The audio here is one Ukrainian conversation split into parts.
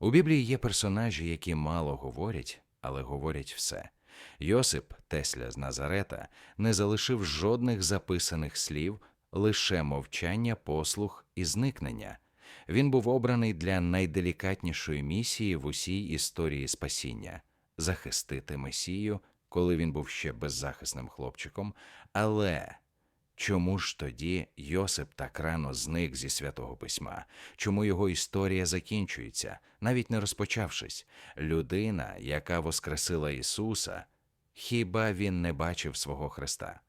У Біблії є персонажі, які мало говорять, але говорять все. Йосип, Тесля з Назарета, не залишив жодних записаних слів, лише мовчання, послух і зникнення. Він був обраний для найделікатнішої місії в усій історії спасіння захистити Месію, коли він був ще беззахисним хлопчиком. Але чому ж тоді Йосип так рано зник зі святого письма? Чому його історія закінчується, навіть не розпочавшись? Людина, яка воскресила Ісуса, хіба він не бачив свого Христа?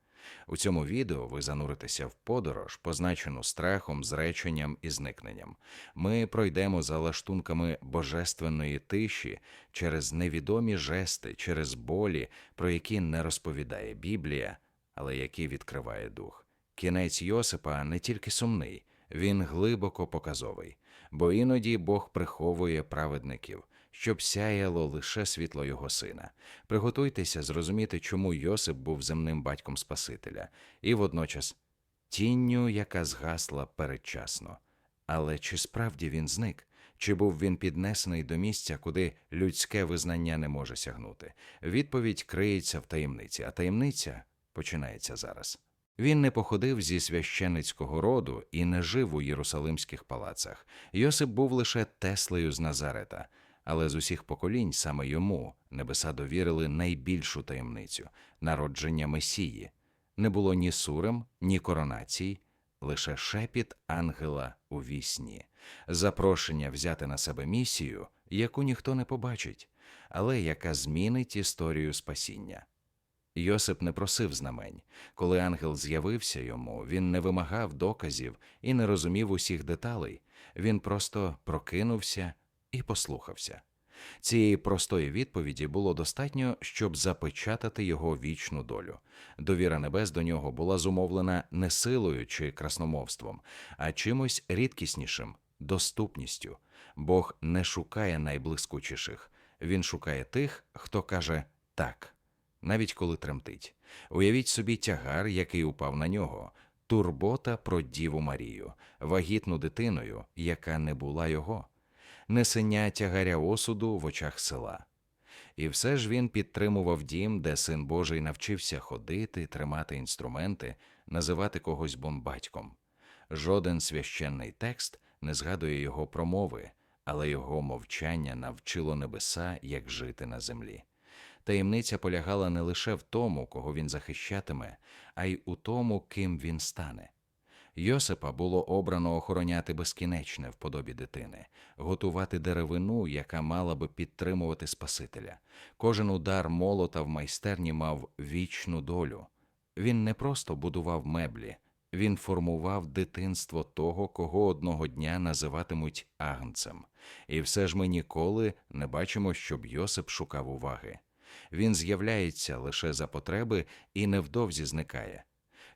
У цьому відео ви зануритеся в подорож, позначену страхом, зреченням і зникненням. Ми пройдемо за лаштунками божественної тиші через невідомі жести, через болі, про які не розповідає Біблія, але які відкриває дух. Кінець Йосипа не тільки сумний, він глибоко показовий, бо іноді Бог приховує праведників, щоб сяяло лише світло його сина. Приготуйтеся зрозуміти, чому Йосип був земним батьком Спасителя, і водночас тінню, яка згасла передчасно. Але чи справді він зник? Чи був він піднесений до місця, куди людське визнання не може сягнути? Відповідь криється в таємниці, а таємниця починається зараз. Він не походив зі священицького роду і не жив у єрусалимських палацах. Йосип був лише Теслею з Назарета, але з усіх поколінь саме йому небеса довірили найбільшу таємницю народження Месії. Не було ні сурем, ні коронацій, лише шепіт ангела у вісні, запрошення взяти на себе місію, яку ніхто не побачить, але яка змінить історію спасіння. Йосип не просив знамень. Коли ангел з'явився йому, він не вимагав доказів і не розумів усіх деталей. Він просто прокинувся і послухався. Цієї простої відповіді було достатньо, щоб запечатати його вічну долю. Довіра небес до нього була зумовлена не силою чи красномовством, а чимось рідкіснішим доступністю. Бог не шукає найблискучіших, він шукає тих, хто каже так навіть коли тремтить. Уявіть собі тягар, який упав на нього, турбота про Діву Марію, вагітну дитиною, яка не була його, несення тягаря осуду в очах села. І все ж він підтримував дім, де син Божий навчився ходити, тримати інструменти, називати когось бомбатьком. Жоден священний текст не згадує його промови, але його мовчання навчило небеса, як жити на землі. Таємниця полягала не лише в тому, кого він захищатиме, а й у тому, ким він стане. Йосипа було обрано охороняти безкінечне в подобі дитини, готувати деревину, яка мала би підтримувати Спасителя. Кожен удар молота в майстерні мав вічну долю. Він не просто будував меблі, він формував дитинство того, кого одного дня називатимуть агнцем. І все ж ми ніколи не бачимо, щоб Йосип шукав уваги. Він з'являється лише за потреби і невдовзі зникає.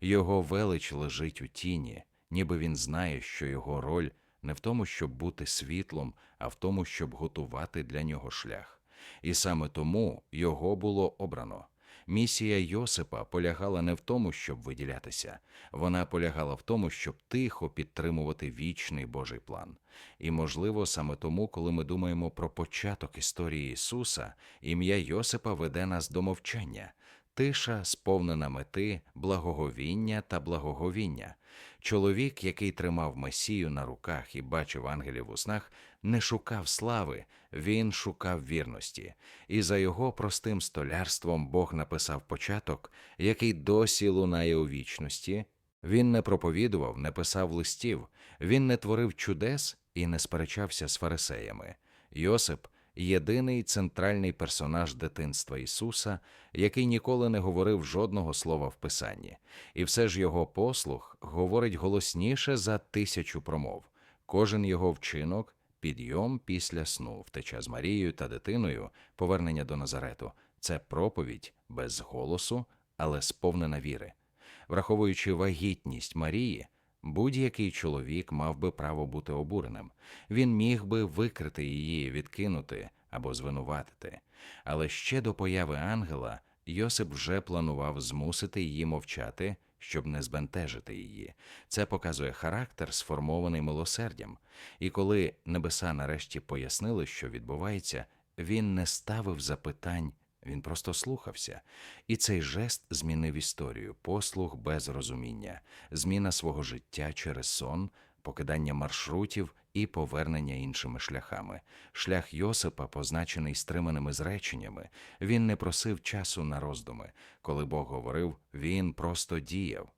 Його велич лежить у тіні, ніби він знає, що його роль не в тому, щоб бути світлом, а в тому, щоб готувати для нього шлях. І саме тому його було обрано. Місія Йосипа полягала не в тому, щоб виділятися, вона полягала в тому, щоб тихо підтримувати вічний Божий план. І, можливо, саме тому, коли ми думаємо про початок історії Ісуса, ім'я Йосипа веде нас до мовчання. Тиша, сповнена мети, благоговіння та благоговіння. Чоловік, який тримав Месію на руках і бачив ангелів у снах, не шукав слави, він шукав вірності, і за його простим столярством Бог написав початок, який досі лунає у вічності. Він не проповідував, не писав листів, він не творив чудес і не сперечався з фарисеями. Йосип єдиний центральний персонаж дитинства Ісуса, який ніколи не говорив жодного слова в Писанні, і все ж його послух говорить голосніше за тисячу промов. Кожен його вчинок, підйом після сну, втеча з Марією та дитиною, повернення до Назарету це проповідь без голосу, але сповнена віри. Враховуючи вагітність Марії, будь-який чоловік мав би право бути обуреним. Він міг би викрити її, відкинути або звинуватити. Але ще до появи ангела Йосип вже планував змусити її мовчати, щоб не збентежити її. Це показує характер, сформований милосердям. І коли небеса нарешті пояснили, що відбувається, він не ставив запитань, він просто слухався. І цей жест змінив історію, послуг без розуміння, зміна свого життя через сон, покидання маршрутів і повернення іншими шляхами. Шлях Йосипа, позначений стриманими зреченнями, він не просив часу на роздуми. Коли Бог говорив, він просто діяв.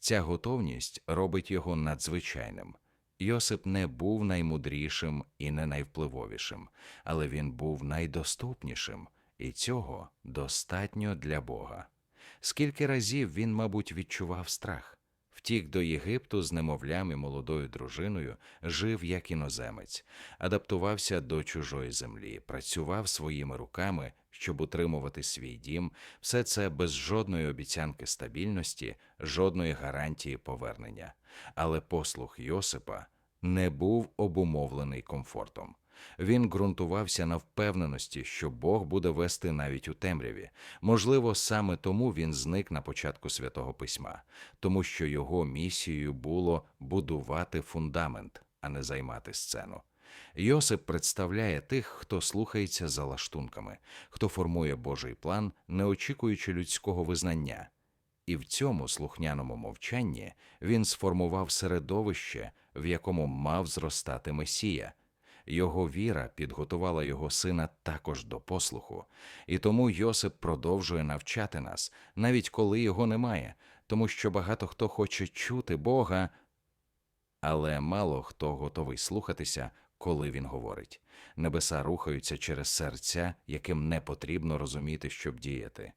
Ця готовність робить його надзвичайним. Йосип не був наймудрішим і не найвпливовішим, але він був найдоступнішим, і цього достатньо для Бога. Скільки разів він, мабуть, відчував страх, втік до Єгипту з немовлям і молодою дружиною, жив як іноземець, адаптувався до чужої землі, працював своїми руками, щоб утримувати свій дім, все це без жодної обіцянки стабільності, жодної гарантії повернення. Але послух Йосипа не був обумовлений комфортом. Він ґрунтувався на впевненості, що Бог буде вести навіть у темряві. Можливо, саме тому він зник на початку святого письма, тому що його місією було будувати фундамент, а не займати сцену. Йосип представляє тих, хто слухається за лаштунками, хто формує Божий план, не очікуючи людського визнання. І в цьому слухняному мовчанні він сформував середовище, в якому мав зростати Месія. Його віра підготувала його сина також до послуху, і тому Йосип продовжує навчати нас, навіть коли його немає, тому що багато хто хоче чути Бога, але мало хто готовий слухатися, коли він говорить. Небеса рухаються через серця, яким не потрібно розуміти, щоб діяти.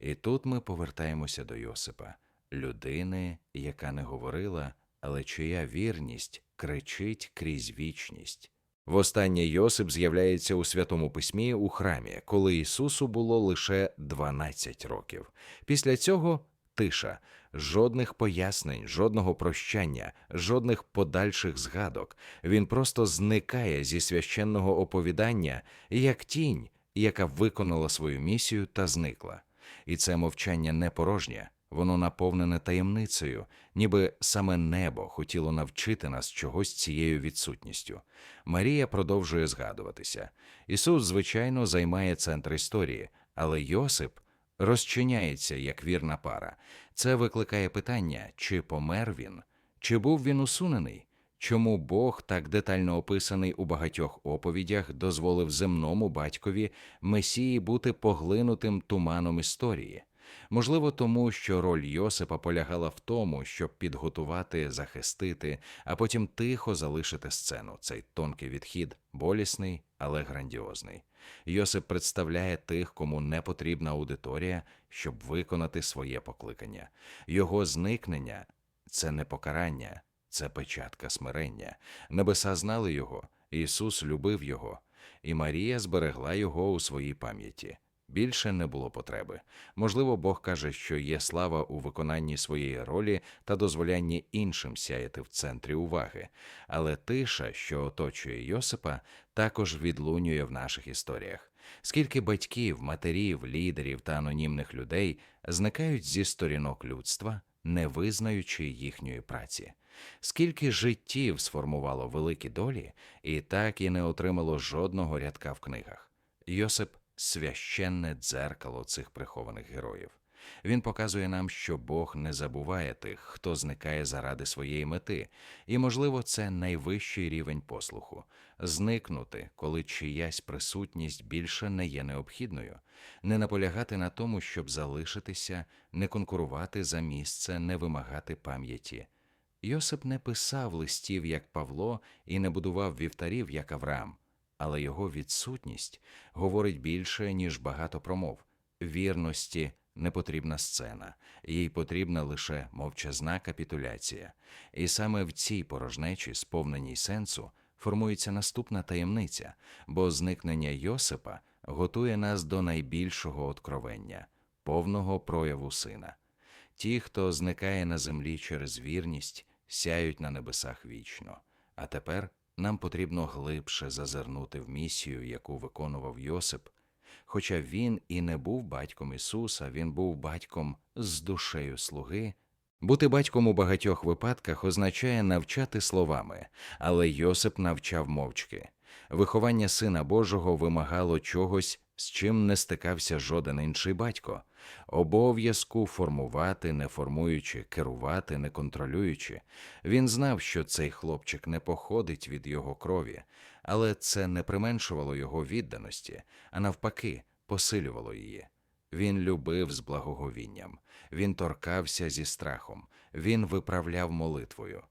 І тут ми повертаємося до Йосипа, людини, яка не говорила, але чия вірність кричить крізь вічність. Востаннє Йосип з'являється у Святому Письмі у храмі, коли Ісусу було лише 12 років. Після цього тиша, жодних пояснень, жодного прощання, жодних подальших згадок. Він просто зникає зі священного оповідання, як тінь, яка виконала свою місію та зникла. І це мовчання не порожнє, воно наповнене таємницею, ніби саме небо хотіло навчити нас чогось цією відсутністю. Марія продовжує згадуватися. Ісус, звичайно, займає центр історії, але Йосип розчиняється як вірна пара. Це викликає питання, чи помер він, чи був він усунений. Чому Бог, так детально описаний у багатьох оповідях, дозволив земному батькові Месії бути поглинутим туманом історії? Можливо, тому що роль Йосипа полягала в тому, щоб підготувати, захистити, а потім тихо залишити сцену. Цей тонкий відхід, болісний, але грандіозний. Йосип представляє тих, кому не потрібна аудиторія, щоб виконати своє покликання. Його зникнення це не покарання, це печатка смирення. Небеса знали його, Ісус любив його, і Марія зберегла його у своїй пам'яті. Більше не було потреби. Можливо, Бог каже, що є слава у виконанні своєї ролі та дозволянні іншим сяяти в центрі уваги, але тиша, що оточує Йосипа, також відлунює в наших історіях. Скільки батьків, матерів, лідерів та анонімних людей зникають зі сторінок людства, не визнаючи їхньої праці. Скільки життів сформувало великі долі, і так і не отримало жодного рядка в книгах. Йосип священне дзеркало цих прихованих героїв. Він показує нам, що Бог не забуває тих, хто зникає заради своєї мети, і, можливо, це найвищий рівень послуху зникнути, коли чиясь присутність більше не є необхідною, не наполягати на тому, щоб залишитися, не конкурувати за місце, не вимагати пам'яті. Йосип не писав листів, як Павло, і не будував вівтарів, як Авраам але його відсутність говорить більше, ніж багато промов. Вірності не потрібна сцена, їй потрібна лише мовчазна капітуляція. І саме в цій порожнечі, сповненій сенсу, формується наступна таємниця, бо зникнення Йосипа готує нас до найбільшого откровення, повного прояву сина. Ті, хто зникає на землі через вірність, сяють на небесах вічно. А тепер нам потрібно глибше зазирнути в місію, яку виконував Йосип. Хоча він і не був батьком Ісуса, він був батьком з душею слуги, Бути батьком у багатьох випадках означає навчати словами, але Йосип навчав мовчки. Виховання сина Божого вимагало чогось, з чим не стикався жоден інший батько обов'язку формувати, не формуючи, керувати, не контролюючи. Він знав, що цей хлопчик не походить від його крові, але це не применшувало його відданості, а навпаки, посилювало її. Він любив з благоговінням, він торкався зі страхом, він виправляв молитвою.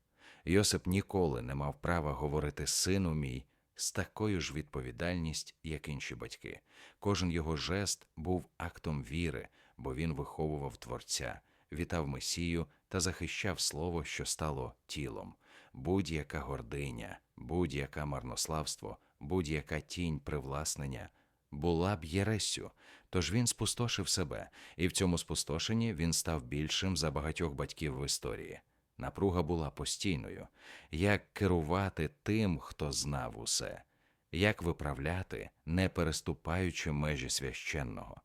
Йосип ніколи не мав права говорити сину мій з такою ж відповідальність, як інші батьки. Кожен його жест був актом віри, бо він виховував творця, вітав Месію та захищав слово, що стало тілом. Будь-яка гординя, будь-яке марнославство, будь-яка тінь привласнення була б єрессю, тож він спустошив себе, і в цьому спустошенні він став більшим за багатьох батьків в історії. Напруга була постійною. Як керувати тим, хто знав усе, як виправляти, не переступаючи межі священного.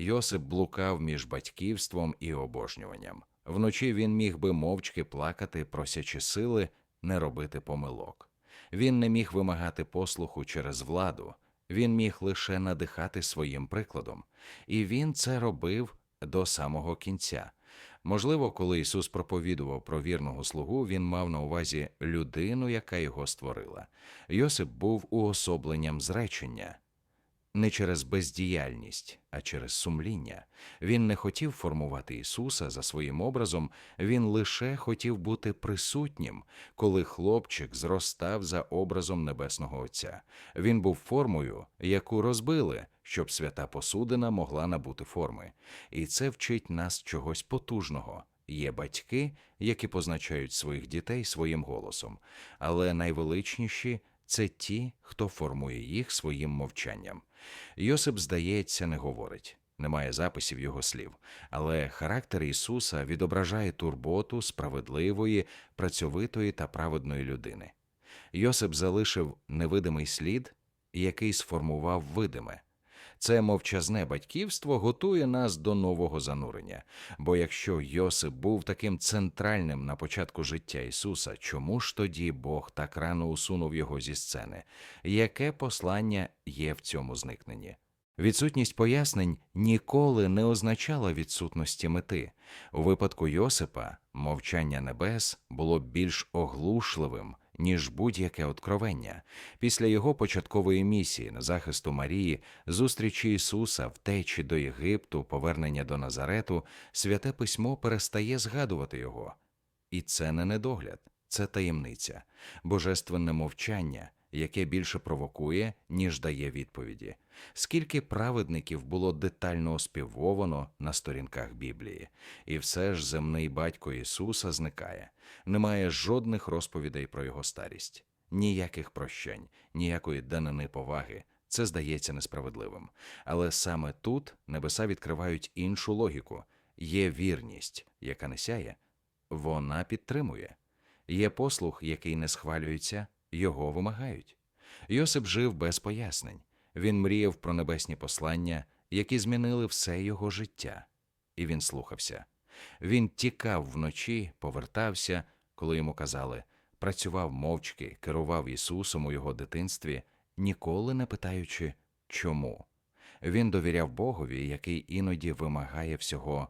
Йосип блукав між батьківством і обожнюванням. Вночі він міг би мовчки плакати, просячи сили не робити помилок. Він не міг вимагати послуху через владу, він міг лише надихати своїм прикладом, і він це робив до самого кінця. Можливо, коли Ісус проповідував про вірного слугу, він мав на увазі людину, яка його створила. Йосип був уособленням зречення не через бездіяльність, а через сумління. Він не хотів формувати Ісуса за своїм образом, він лише хотів бути присутнім, коли хлопчик зростав за образом Небесного Отця. Він був формою, яку розбили, щоб свята посудина могла набути форми. І це вчить нас чогось потужного. Є батьки, які позначають своїх дітей своїм голосом, але найвеличніші це ті, хто формує їх своїм мовчанням. Йосип, здається, не говорить, немає записів його слів, але характер Ісуса відображає турботу справедливої, працьовитої та праведної людини. Йосип залишив невидимий слід, який сформував видиме. Це мовчазне батьківство готує нас до нового занурення. Бо якщо Йосип був таким центральним на початку життя Ісуса, чому ж тоді Бог так рано усунув його зі сцени? Яке послання є в цьому зникненні? Відсутність пояснень ніколи не означала відсутності мети. У випадку Йосипа мовчання небес було більш оглушливим, ніж будь-яке откровення. Після його початкової місії на захисту Марії, зустрічі Ісуса, втечі до Єгипту, повернення до Назарету, святе письмо перестає згадувати його. І це не недогляд, це таємниця, божественне мовчання, яке більше провокує, ніж дає відповіді. Скільки праведників було детально оспівовано на сторінках Біблії, і все ж земний батько Ісуса зникає, немає жодних розповідей про його старість, ніяких прощень, ніякої данини поваги. Це здається несправедливим. Але саме тут небеса відкривають іншу логіку є вірність, яка не сяє, вона підтримує. Є послух, який не схвалюється, його вимагають. Йосип жив без пояснень. Він мріяв про небесні послання, які змінили все його життя, і він слухався. Він тікав вночі, повертався, коли йому казали, працював мовчки, керував Ісусом у його дитинстві, ніколи не питаючи чому. Він довіряв Богові, який іноді вимагає всього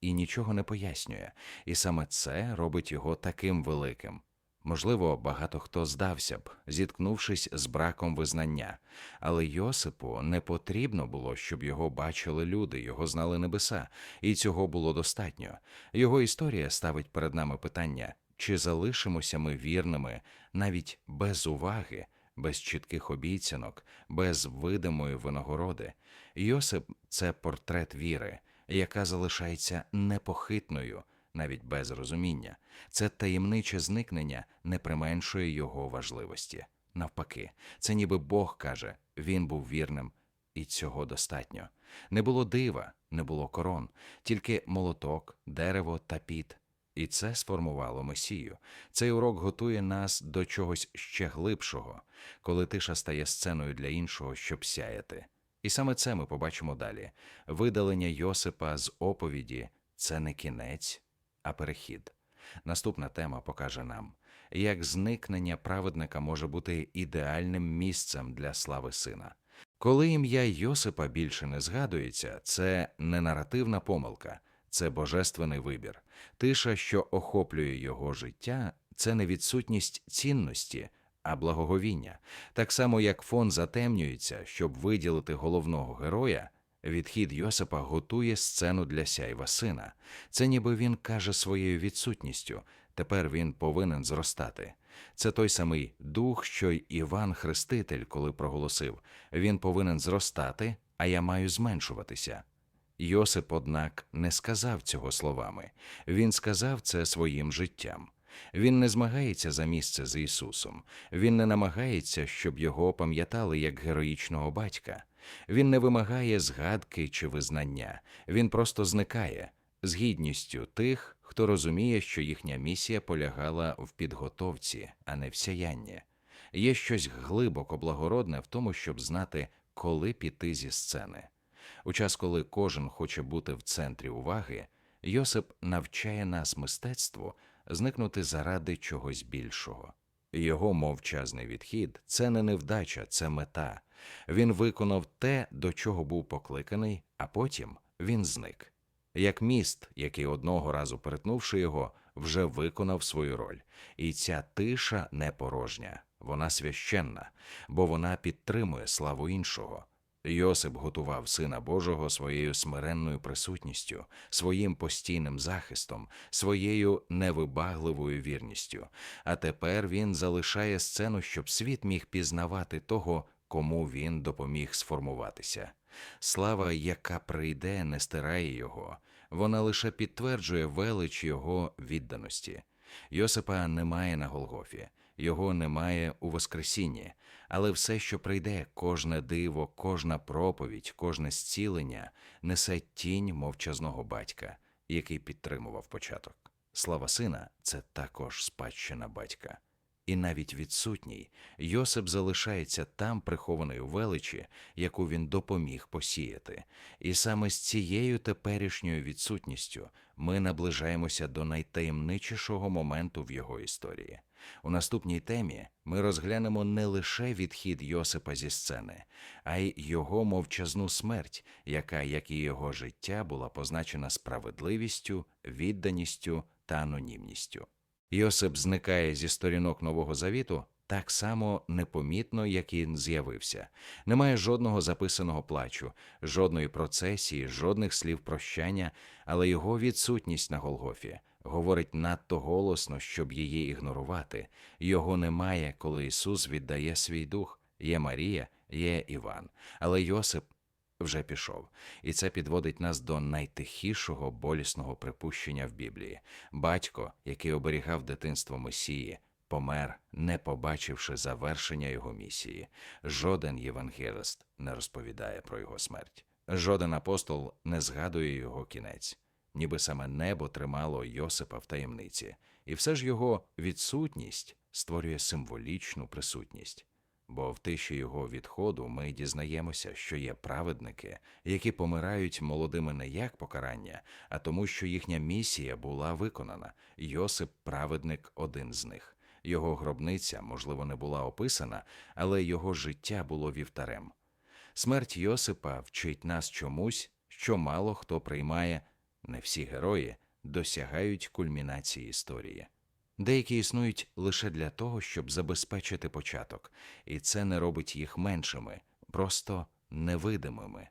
і нічого не пояснює, і саме це робить його таким великим. Можливо, багато хто здався б, зіткнувшись з браком визнання, але Йосипу не потрібно було, щоб його бачили люди, його знали небеса, і цього було достатньо. Його історія ставить перед нами питання, чи залишимося ми вірними навіть без уваги, без чітких обіцянок, без видимої винагороди. Йосип це портрет віри, яка залишається непохитною навіть без розуміння. Це таємниче зникнення не применшує його важливості. Навпаки, це ніби Бог каже, він був вірним, і цього достатньо. Не було дива, не було корон, тільки молоток, дерево та піт. І це сформувало Месію. Цей урок готує нас до чогось ще глибшого, коли тиша стає сценою для іншого, щоб сяяти. І саме це ми побачимо далі. Видалення Йосипа з оповіді це не кінець, а перехід. Наступна тема покаже нам, як зникнення праведника може бути ідеальним місцем для слави сина. Коли ім'я Йосипа більше не згадується, це не наративна помилка, це божественний вибір. Тиша, що охоплює його життя, це не відсутність цінності, а благоговіння. Так само, як фон затемнюється, щоб виділити головного героя, відхід Йосипа готує сцену для сяйва сина. Це ніби він каже своєю відсутністю. Тепер він повинен зростати. Це той самий дух, що й Іван Хреститель, коли проголосив він повинен зростати, а я маю зменшуватися. Йосип, однак, не сказав цього словами, він сказав це своїм життям. Він не змагається за місце з Ісусом, він не намагається, щоб його пам'ятали як героїчного батька. Він не вимагає згадки чи визнання, він просто зникає з гідністю тих, хто розуміє, що їхня місія полягала в підготовці, а не в сяянні. Є щось глибоко благородне в тому, щоб знати, коли піти зі сцени. У час, коли кожен хоче бути в центрі уваги, Йосип навчає нас мистецтву зникнути заради чогось більшого. Його мовчазний відхід це не невдача, це мета. Він виконав те, до чого був покликаний, а потім він зник. Як міст, який одного разу перетнувши його, вже виконав свою роль. І ця тиша не порожня, вона священна, бо вона підтримує славу іншого. Йосип готував Сина Божого своєю смиренною присутністю, своїм постійним захистом, своєю невибагливою вірністю. А тепер він залишає сцену, щоб світ міг пізнавати того, кому він допоміг сформуватися. Слава, яка прийде, не стирає його, вона лише підтверджує велич його відданості. Йосипа немає на Голгофі, його немає у Воскресінні, але все, що прийде, кожне диво, кожна проповідь, кожне зцілення несе тінь мовчазного батька, який підтримував початок. Слава сина це також спадщина батька. І навіть відсутній Йосип залишається там, прихований у величі, яку він допоміг посіяти, і саме з цією теперішньою відсутністю ми наближаємося до найтаємничішого моменту в його історії. У наступній темі ми розглянемо не лише відхід Йосипа зі сцени, а й його мовчазну смерть, яка, як і його життя, була позначена справедливістю, відданістю та анонімністю. Йосип зникає зі сторінок Нового Завіту так само непомітно, як і з'явився. Немає жодного записаного плачу, жодної процесії, жодних слів прощання, але його відсутність на Голгофі говорить надто голосно, щоб її ігнорувати. Його немає, коли Ісус віддає свій дух. Є Марія, є Іван, але Йосип вже пішов, і це підводить нас до найтихішого болісного припущення в Біблії. Батько, який оберігав дитинство Месії, помер, не побачивши завершення його місії. Жоден євангелист не розповідає про його смерть. Жоден апостол не згадує його кінець, ніби саме небо тримало Йосипа в таємниці, і все ж його відсутність створює символічну присутність бо в тиші його відходу ми дізнаємося, що є праведники, які помирають молодими не як покарання, а тому, що їхня місія була виконана. Йосип, праведник, один з них. Його гробниця, можливо, не була описана, але його життя було вівтарем. Смерть Йосипа вчить нас чомусь, що мало хто приймає, не всі герої досягають кульмінації історії. Деякі існують лише для того, щоб забезпечити початок, і це не робить їх меншими, просто невидимими.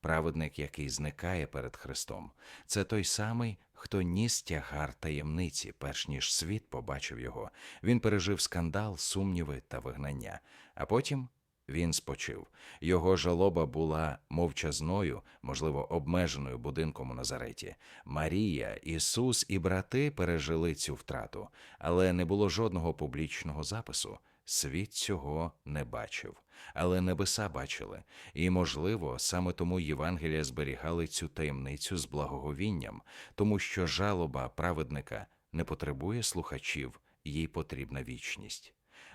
Праведник, який зникає перед Христом, це той самий, хто ніс тягар таємниці, перш ніж світ побачив його. Він пережив скандал, сумніви та вигнання, а потім він спочив. Його жалоба була мовчазною, можливо, обмеженою будинком у Назареті. Марія, Ісус і брати пережили цю втрату, але не було жодного публічного запису. Світ цього не бачив, але небеса бачили, і, можливо, саме тому Євангелія зберігали цю таємницю з благоговінням, тому що жалоба праведника не потребує слухачів, їй потрібна вічність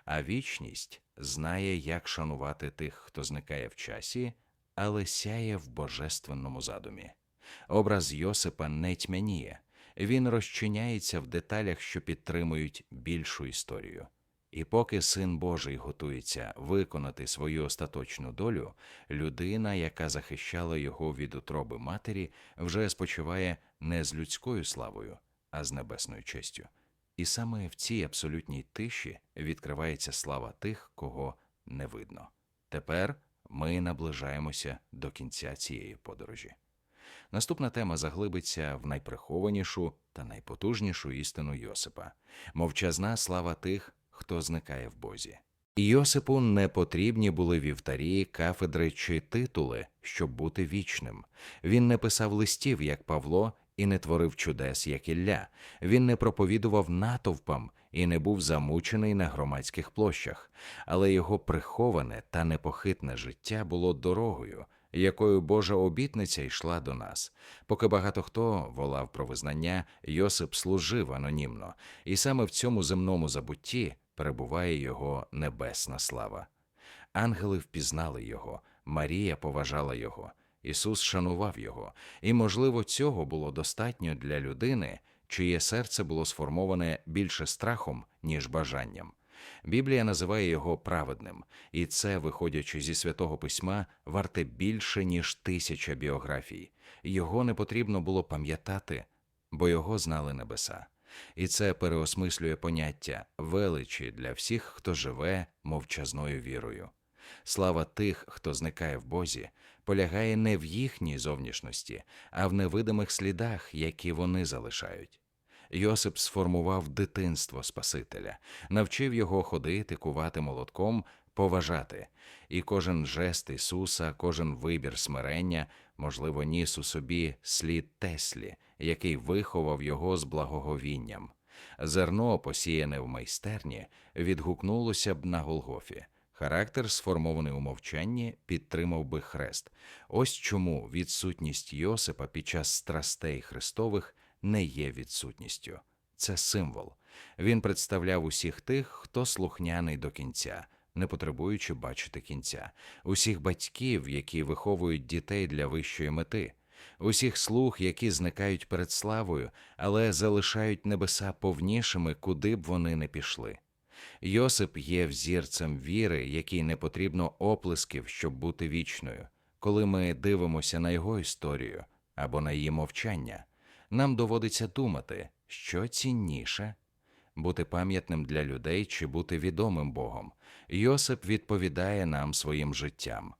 а вічність знає, як шанувати тих, хто зникає в часі, але сяє в божественному задумі. Образ Йосипа не тьмяніє, Він розчиняється в деталях, що підтримують більшу історію. І поки син Божий готується виконати свою остаточну долю, людина, яка захищала його від утроби матері, вже спочиває не з людською славою, а з небесною честю. І саме в цій абсолютній тиші відкривається слава тих, кого не видно. Тепер ми наближаємося до кінця цієї подорожі. Наступна тема заглибиться в найприхованішу та найпотужнішу істину Йосипа мовчазна слава тих, хто зникає в Бозі. Йосипу не потрібні були вівтарі, кафедри чи титули, щоб бути вічним. Він не писав листів, як Павло, і не творив чудес, як Ілля. Він не проповідував натовпам і не був замучений на громадських площах, але його приховане та непохитне життя було дорогою, якою Божа обітниця йшла до нас. Поки багато хто волав про визнання, Йосип служив анонімно, і саме в цьому земному забутті перебуває його небесна слава. Ангели впізнали його, Марія поважала його, Ісус шанував його, і, можливо, цього було достатньо для людини, чиє серце було сформоване більше страхом, ніж бажанням. Біблія називає його праведним, і це, виходячи зі святого письма, варте більше, ніж тисяча біографій. Його не потрібно було пам'ятати, бо його знали небеса. І це переосмислює поняття величі для всіх, хто живе мовчазною вірою. Слава тих, хто зникає в Бозі, полягає не в їхній зовнішності, а в невидимих слідах, які вони залишають. Йосип сформував дитинство Спасителя, навчив його ходити, кувати молотком, поважати, і кожен жест Ісуса, кожен вибір смирення, можливо, ніс у собі слід Теслі, який виховав його з благоговінням. Зерно, посіяне в майстерні, відгукнулося б на Голгофі. Характер, сформований у мовчанні, підтримав би хрест. Ось чому відсутність Йосипа під час страстей Христових не є відсутністю. Це символ. Він представляв усіх тих, хто слухняний до кінця, не потребуючи бачити кінця, усіх батьків, які виховують дітей для вищої мети, усіх слуг, які зникають перед славою, але залишають небеса повнішими, куди б вони не пішли. Йосип є взірцем віри, якій не потрібно оплесків, щоб бути вічною. Коли ми дивимося на його історію або на її мовчання, нам доводиться думати, що цінніше бути пам'ятним для людей чи бути відомим Богом. Йосип відповідає нам своїм життям.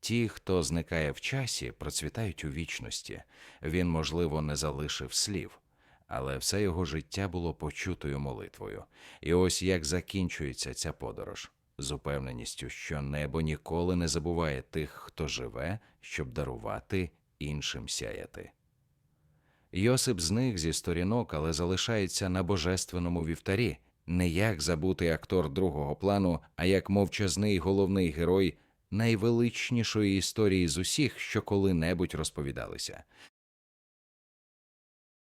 Ті, хто зникає в часі, процвітають у вічності. Він, можливо, не залишив слів, але все його життя було почутою молитвою. І ось як закінчується ця подорож з упевненістю, що небо ніколи не забуває тих, хто живе, щоб дарувати іншим сяяти. Йосип зник зі сторінок, але залишається на божественному вівтарі, не як забутий актор другого плану, а як мовчазний головний герой найвеличнішої історії з усіх, що коли-небудь розповідалися.